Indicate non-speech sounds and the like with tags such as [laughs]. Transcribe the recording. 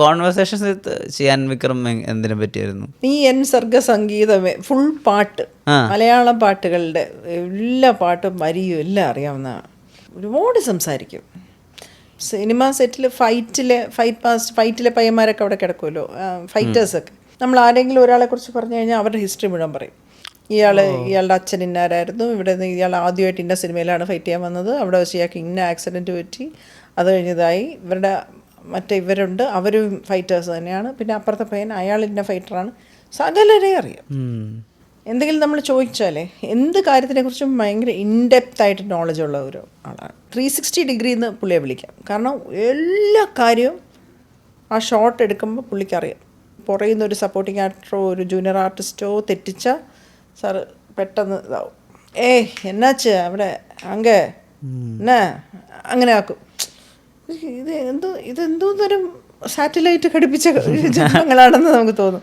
Conversations ചെയ്യാൻ വിക്രം എന്തിനെ പറ്റിയായിരുന്നു? നീ എൻ സർഗ സംഗീതമേ ഫുൾ പാട്ട് മലയാള മലയാളം പാട്ടുകളുടെ എല്ലാ പാട്ടും വരിയും എല്ലാം അറിയാവുന്ന ഒരുപാട് സംസാരിക്കും. സിനിമ സെറ്റിൽ ഫൈറ്റിലെ ഫൈറ്റ് പാസ്റ്റ് ഫൈറ്റിലെ പയ്യന്മാരൊക്കെ അവിടെ കിടക്കുമല്ലോ ഫൈറ്റേഴ്സൊക്കെ നമ്മൾ ആരെങ്കിലും ഒരാളെ കുറിച്ച് പറഞ്ഞു കഴിഞ്ഞാൽ അവരുടെ ഹിസ്റ്ററി മുഴുവൻ പറയും. ഇയാൾ ഇയാളുടെ അച്ഛൻ ഇന്നാരായിരുന്നു ഇവിടെ നിന്ന് ഇയാൾ ആദ്യമായിട്ട് ഇന്ന സിനിമയിലാണ് ഫൈറ്റ് ചെയ്യാൻ വന്നത് അവിടെ വെച്ച് ഇയാൾക്ക് ഇന്ന ആക്സിഡന്റ് പറ്റി അത് കഴിഞ്ഞതായി ഇവരുടെ മറ്റേ ഇവരുണ്ട്. അവരും ഫൈറ്റേഴ്സ് തന്നെയാണ്. പിന്നെ അപ്പുറത്തെ പയ്യൻ അയാൾ ഇന്ന ഫൈറ്ററാണ് സകലരെ അറിയാം. എന്തെങ്കിലും നമ്മൾ ചോദിച്ചാലേ എന്ത് കാര്യത്തിനെ കുറിച്ചും ഭയങ്കര ഇൻഡെപ്ത് ആയിട്ട് നോളജ് ഉള്ള ഒരു ആളാണ്. ത്രീ സിക്സ്റ്റി ഡിഗ്രി എന്ന് പുള്ളിയെ വിളിക്കാം. കാരണം എല്ലാ കാര്യവും ആ ഷോട്ട് എടുക്കുമ്പോൾ പുള്ളിക്ക് അറിയാം. പുറയിൽ നിന്ന് ഒരു സപ്പോർട്ടിങ് ആക്ടറോ ഒരു ജൂനിയർ ആർട്ടിസ്റ്റോ തെറ്റിച്ച സാറ് പെട്ടെന്ന് ഇതാവും. ഏയ് എന്നാച്ച്? അവിടെ അങ്ങേ എന്നാ അങ്ങനെ ആക്കും ഇത് എന്തോ ഇതെന്തോ തരം സാറ്റലൈറ്റ് ഘടിപ്പിച്ച [laughs] ജന്മങ്ങളാണെന്ന് നമുക്ക് തോന്നും.